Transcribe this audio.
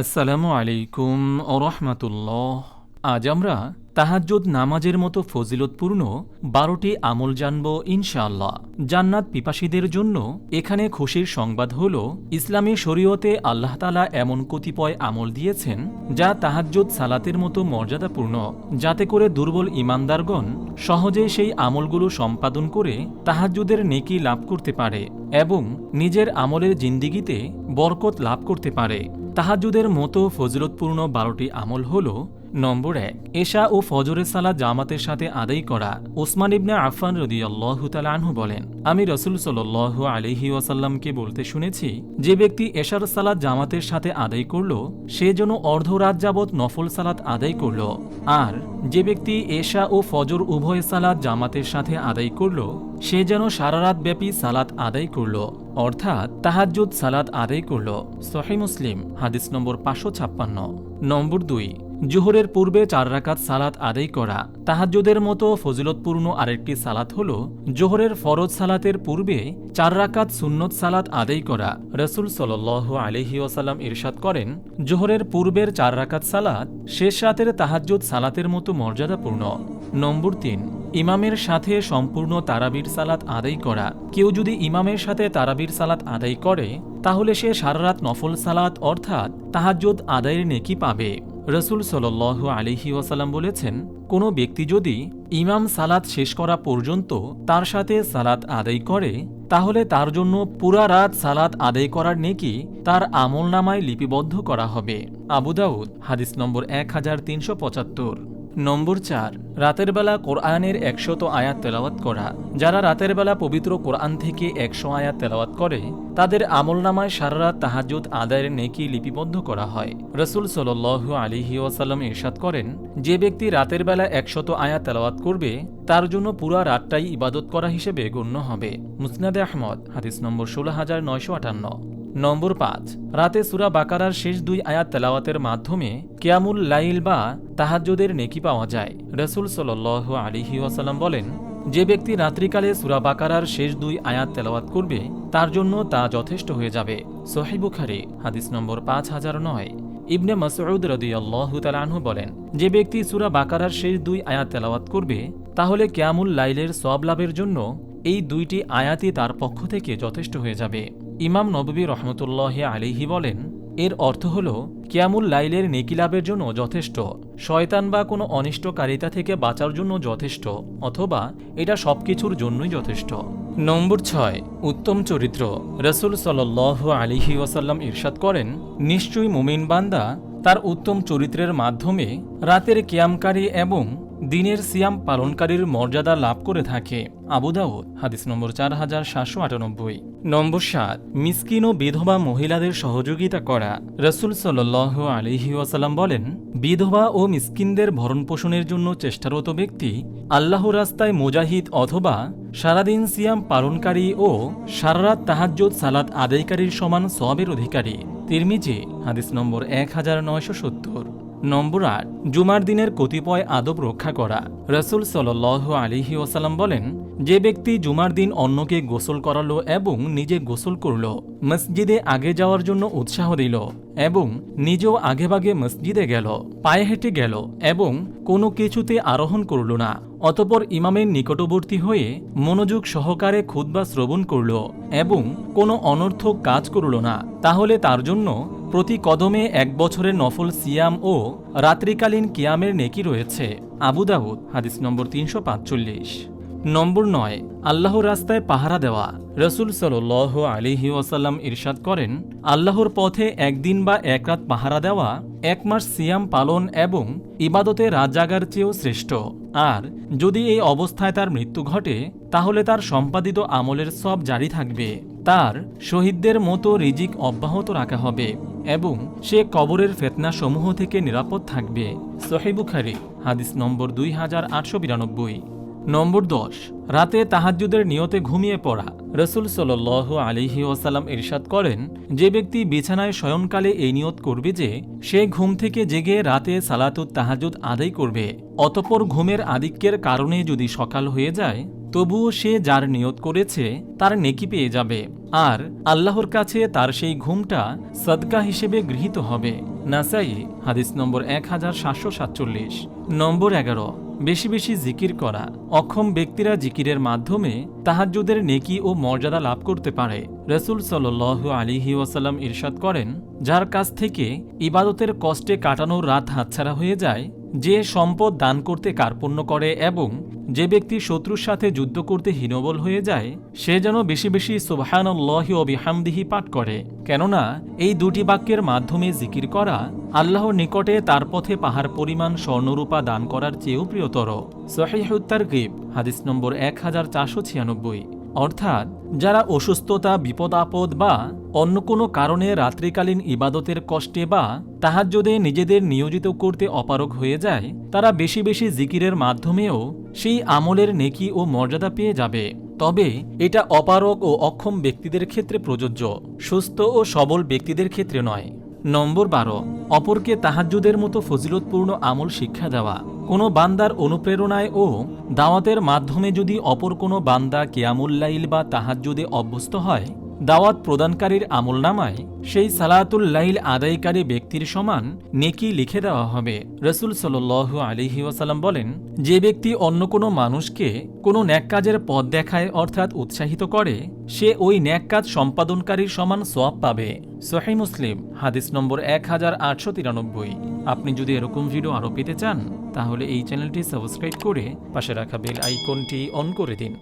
আসসালামু আলাইকুম রহমাতুল্লাহ। আজ আমরা তাহাজ্জুদ নামাজের মতো ফজিলতপূর্ণ বারোটি আমল জানব ইনশাআল্লাহ। জান্নাত পিপাসীদের জন্য এখানে খুশির সংবাদ হল, ইসলামী শরীয়তে আল্লাহ তালা এমন কতিপয় আমল দিয়েছেন যা তাহাজ্জুদ সালাতের মতো মর্যাদাপূর্ণ, যাতে করে দুর্বল ইমানদারগণ সহজেই সেই আমলগুলো সম্পাদন করে তাহাজ্জুদের নেকি লাভ করতে পারে এবং নিজের আমলের জিন্দিগিতে বরকত লাভ করতে পারে। তাহাজুদের মতো ফজলতপূর্ণ বারোটি আমল হল নম্বর এক, এশা ও ফজরের সালা জামাতের সাথে আদায় করা ওসমান ইবনে আফান রদি আনহু বলেন, আমি রসুল সাল্লাহ আলহি ওয়াসাল্লামকে বলতে শুনেছি, যে ব্যক্তি এশার সালাদ জামাতের সাথে আদায় করল, সে যেন অর্ধরাত যাবৎ নফল সালাত আদায় করল। আর যে ব্যক্তি এশা ও ফজর উভয় সালাদ জামাতের সাথে আদায় করল, সে যেন সারারাত ব্যাপী সালাত আদায় করল। অর্থাৎ তাহাজ্জুদ সালাত আদায় করল। সহি মুসলিম, হাদিস নম্বর পাঁচশো ছাপ্পান্ন। নম্বর দুই জোহরের পূর্বে চার রাকাত সালাত আদায় করা। তাহাজ্জুদের মতো ফজিলতপূর্ণ আরেকটি সালাত হল জোহরের ফরজ সালাতের পূর্বে চার রাকাত সুন্নত সালাত আদায় করা। রসুল সাল আলহি ওসাল্লাম ইরশাদ করেন, জোহরের পূর্বের চার রাকাত সালাত শেষ রাতের তাহাজ্জুদ সালাতের মতো মর্যাদাপূর্ণ। নম্বর তিন, ইমামের সাথে সম্পূর্ণ তারাবির সালাত আদায় করা। কেউ যদি ইমামের সাথে তারাবির সালাত আদায় করে, তাহলে সে সারারাত নফল সালাত অর্থাৎ তাহাজ্জুদ আদায়ের নেকি পাবে। রসুল সাল আলিহি ওয়াসাল্লাম বলেছেন, কোনো ব্যক্তি যদি ইমাম সালাত শেষ করা পর্যন্ত তার সাথে সালাত আদায় করে, তাহলে তার জন্য পুরা রাত সালাত আদায় করার নেকি তার আমল নামায় লিপিবদ্ধ করা হবে। আবুদাউদ হাদিস নম্বর এক হাজার তিনশো পঁচাত্তর। নম্বর চার, রাতের বেলা কোরআনের একশত আয়াত তেলাওয়াত করা। যারা রাতের বেলা পবিত্র কোরআন থেকে একশো আয়াত তেলাওয়াত করে, তাদের আমলনামায় সারারাত তাহাজুদ আদায়ের নেকি লিপিবদ্ধ করা হয়। রসুল সাল আলিহি ওয়াসাল্লাম ইরশাদ করেন, যে ব্যক্তি রাতের বেলা একশত আয়াত তেলাওয়াত করবে, তার জন্য পুরা রাতটাই ইবাদত করা হিসেবে গণ্য হবে। মুসনাদে আহমদ, হাদিস নম্বর ষোলো হাজার নয়শো আটান্ন। নম্বর পাঁচ, রাতে সুরা বাকারার শেষ দুই আয়াত তেলাওয়াতের মাধ্যমে কিয়ামুল লাইল বা তাহাজ্জুদের নেকি পাওয়া যায়। রসুল সাল আলিহি ওয়াসাল্লাম বলেন, যে ব্যক্তি রাত্রিকালে সুরা বাকারার শেষ দুই আয়াত তেলাওয়াত করবে, তার জন্য তা যথেষ্ট হয়ে যাবে। সোহেবুখারি হাদিস নম্বর পাঁচ হাজার নয়। ইবনে মসউদ রদি তালাহু বলেন, যে ব্যক্তি সুরা বাকারার শেষ দুই আয়াত তেলাওয়াত করবে, তাহলে ক্যামুল লাইলের সব লাভের জন্য এই দুইটি আয়াতই তার পক্ষ থেকে যথেষ্ট হয়ে যাবে। ইমাম নববী রহমতুল্লাহ আলিহি বলেন এর অর্থ হল, কিয়ামুল লাইলের নেকি লাভের জন্য যথেষ্ট, শয়তান বা কোনো অনিষ্টকারিতা থেকে বাঁচার জন্য যথেষ্ট, অথবা এটা সব কিছুর জন্যই যথেষ্ট। নম্বর ছয়, উত্তম চরিত্র, রসুল সাল আলিহি ওয়াসাল্লাম ইরশাদ করেন, নিশ্চয়ই মুমিন বান্দা তার উত্তম চরিত্রের মাধ্যমে রাতের কিয়ামকারী এবং দিনের সিয়াম পালনকারীর মর্যাদা লাভ করে থাকে। আবুদাউদ হাদিস নম্বর চার হাজার সাতশো আটানব্বই। নম্বর সাত, মিসকিন ও বিধবা মহিলাদের সহযোগিতা করা। রসুল সাল আলিহি ওয়াসাল্লাম বলেন, বিধবা ও মিসকিনদের ভরণ পোষণের জন্য চেষ্টারত ব্যক্তি আল্লাহ রাস্তায় মুজাহিদ অথবা সারাদিন সিয়াম পালনকারী ও সারারাত তাহাজ্জুদ সালাত আদায়কারীর সমান সবের অধিকারী। তিরমিজি, হাদিস নম্বর এক হাজার নয়শো সত্তর। নম্বর আট জুমার দিনের কতিপয় আদব রক্ষা করা। রসুল সাল আলিহি ওসালাম বলেন যে ব্যক্তি জুমার দিন অন্যকে গোসল করালো এবং নিজে গোসল করল, মসজিদে আগে যাওয়ার জন্য উৎসাহ দিল এবং নিজেও আগেভাগে মসজিদে গেল, পায়ে হেঁটে গেল এবং কোনো কিছুতে আরোহণ করল না। অতপর ইমামের নিকটবর্তী হয়ে মনোযোগ সহকারে খুদ্া শ্রবণ করল এবং কোনো অনর্থক কাজ করল না। তাহলে তার জন্য প্রতি কদমে এক বছরের নফল সিয়াম ও রাত্রিকালীন কিয়ামের নেকি রয়েছে। আবুদাউদ হাদিস নম্বর তিনশো পাঁচচল্লিশ। নম্বর নয়, আল্লাহর রাস্তায় পাহারা দেওয়া। রসুল সাল আলিহি ওয়াসাল্লাম ইরশাদ করেন, আল্লাহর পথে একদিন বা এক রাত পাহারা দেওয়া এক মাস সিয়াম পালন এবং ইবাদতে রাত জাগার চেয়েও শ্রেষ্ঠ। আর যদি এই অবস্থায় তার মৃত্যু ঘটে, তাহলে তার সম্পাদিত আমলের সব জারি থাকবে। তার শহীদদের মতো রিজিক অব্যাহত রাখা হবে এবং সে কবরের ফেতনা সমূহ থেকে নিরাপদ থাকবে। সহিবুখারি হাদিস নম্বর দুই হাজার আটশো বিরানব্বই। নম্বর দশ। রাতে তাহাজ্জুদের নিয়তে ঘুমিয়ে পড়া রসুল সাল আলিহি ওয়াসাল্লাম ইরশাদ করেন, যে ব্যক্তি বিছানায় শয়নকালে এই নিয়ত করবে যে, সে ঘুম থেকে জেগে রাতে সালাতুত তাহাজুদ আদায় করবে, অতপর ঘুমের আধিক্যের কারণে যদি সকাল হয়ে যায়, তবুও সে যার নিয়ত করেছে, তার নেকি পেয়ে যাবে। আর আল্লাহর কাছে তার সেই ঘুমটা সদকা হিসেবে গৃহীত হবে। নাসাই, হাদিস নম্বর এক হাজার সাতশো সাতচল্লিশ। নম্বর এগারো। বেশি বেশি জিকির করা, অক্ষম ব্যক্তিরা জিকিরের মাধ্যমে তাহাজুদের নেকি ও মর্যাদা লাভ করতে পারে। রসুল সাল আলিহি ওয়াসাল্লাম ইরশাদ করেন, যার কাছ থেকে ইবাদতের কষ্টে কাটানোর রাত হাতছাড়া হয়ে যায়, যে সম্পদ দান করতে কার্পণ্য করে এবং যে ব্যক্তি শত্রুর সাথে যুদ্ধ করতে হীনবল হয়ে যায়, সে যেন বেশি বেশি সুবহানাল্লাহি ও বিহামদিহি পাঠ করে। কেননা, এই দুটি বাক্যের মাধ্যমে জিকির করা আল্লাহর নিকটে তার পথে পাহাড় পরিমাণ স্বর্ণরূপা দান করার চেয়েও প্রিয়তর। সহিহুত্তার গিব হাদিস নম্বর এক হাজার চারশো ছিয়ানব্বই। অর্থাৎ যারা অসুস্থতা বিপদ আপদ বা অন্য কোনো কারণে রাত্রিকালীন ইবাদতের কষ্টে বা তাহাজ্জুদে নিজেদের নিয়োজিত করতে অপারগ হয়ে যায়, তারা বেশি বেশি জিকিরের মাধ্যমেও সেই আমলের নেকি ও মর্যাদা পেয়ে যাবে। তবে এটা অপারগ ও অক্ষম ব্যক্তিদের ক্ষেত্রে প্রযোজ্য, সুস্থ ও সবল ব্যক্তিদের ক্ষেত্রে নয়। নম্বর বারো, অপরকে তাহাজুদের মতো ফজিলতপূর্ণ আমল শিক্ষা দেওয়া। কোনো বান্দার অনুপ্রেরণায় ও দাওয়াতের মাধ্যমে যদি অপর কোনো বান্দা কেয়ামুল্লাইল বা তাহাজুদে অভ্যস্ত হয় দাওয়াত প্রদানকারীর আমল নামায় সেই সালাতুল লাইল আদায়কারী ব্যক্তির সমান নেকি লিখে দেওয়া হবে। রসুল সাল আলিহি ওয়াসাল্লাম বলেন, যে ব্যক্তি অন্য কোনো মানুষকে কোনো ন্যাক কাজের পথ দেখায় অর্থাৎ উৎসাহিত করে, সে ওই ন্যাক কাজ সম্পাদনকারীর সমান সোয়াব পাবে। সোহাই মুসলিম, হাদিস নম্বর এক হাজার আটশো তিরানব্বই। আপনি যদি এরকম ভিডিও আরও পেতে চান, তাহলে এই চ্যানেলটি সাবস্ক্রাইব করে পাশে রাখা বেল আইকনটি অন করে দিন।